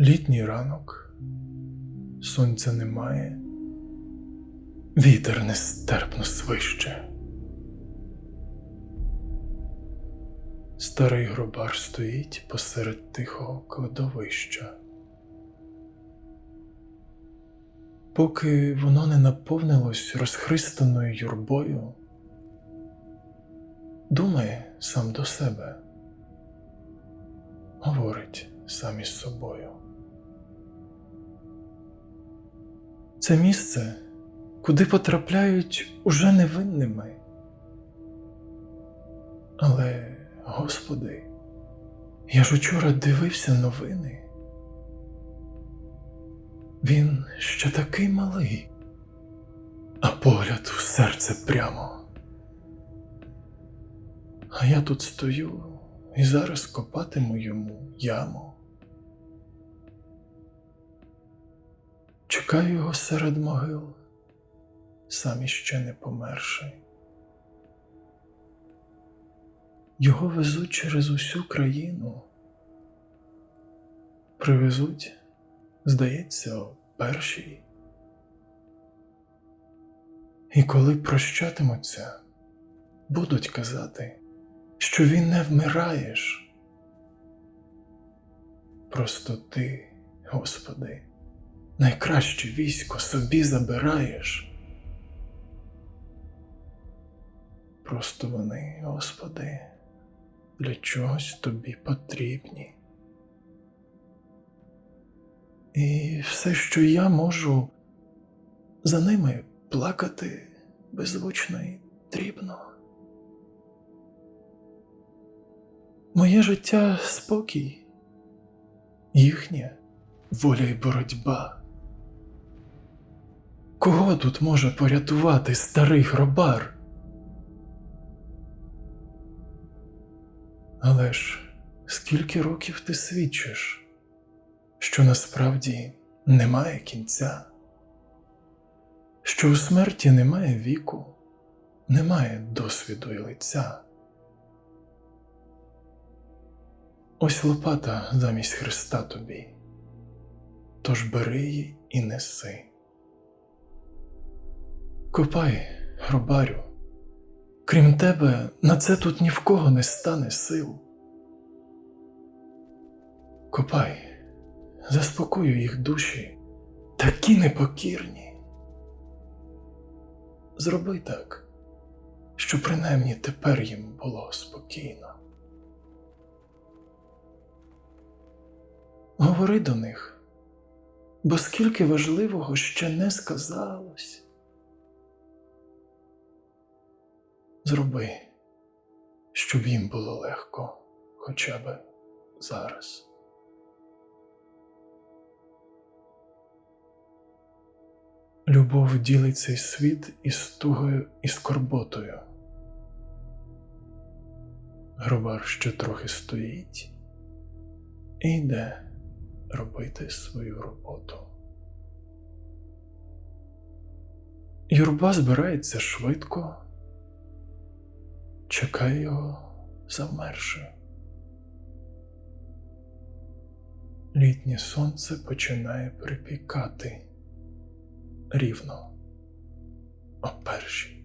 Літній ранок, сонця немає, вітер нестерпно свище. Старий гробар стоїть посеред тихого кладовища. Поки воно не наповнилось розхристаною юрбою, думає сам до себе, говорить сам із собою. Це місце, куди потрапляють уже невинними. Але, Господи, я ж учора дивився новини. Він ще такий малий, а погляд у серце прямо. А я тут стою і зараз копатиму йому яму. Чекаю його серед могил, сам іще не померший. Його везуть через усю країну. Привезуть, здається, о першій. І коли прощатимуться, будуть казати, що він не вмираєш. Просто ти, Господи, найкраще військо собі забираєш. Просто вони, Господи, для чогось тобі потрібні. І все, що я можу, за ними плакати беззвучно і дрібно. Моє життя спокій, їхнє воля і боротьба. Кого тут може порятувати старий гробар? Але ж скільки років ти свідчиш, що насправді немає кінця, що у смерті немає віку, немає досвіду і лиця. Ось лопата замість Христа тобі, тож бери її і неси. Копай, гробарю, крім тебе, на це тут ні в кого не стане сил. Копай, заспокою їх душі, такі непокірні. Зроби так, що принаймні тепер їм було спокійно. Говори до них, бо скільки важливого ще не сказалось. Зроби, щоб їм було легко хоча б зараз. Любов ділить цей світ із тугою і скорботою. Гробар ще трохи стоїть і йде робити свою роботу. Юрба збирається швидко, чекає його завмерши. Літнє сонце починає припікати рівно о першій.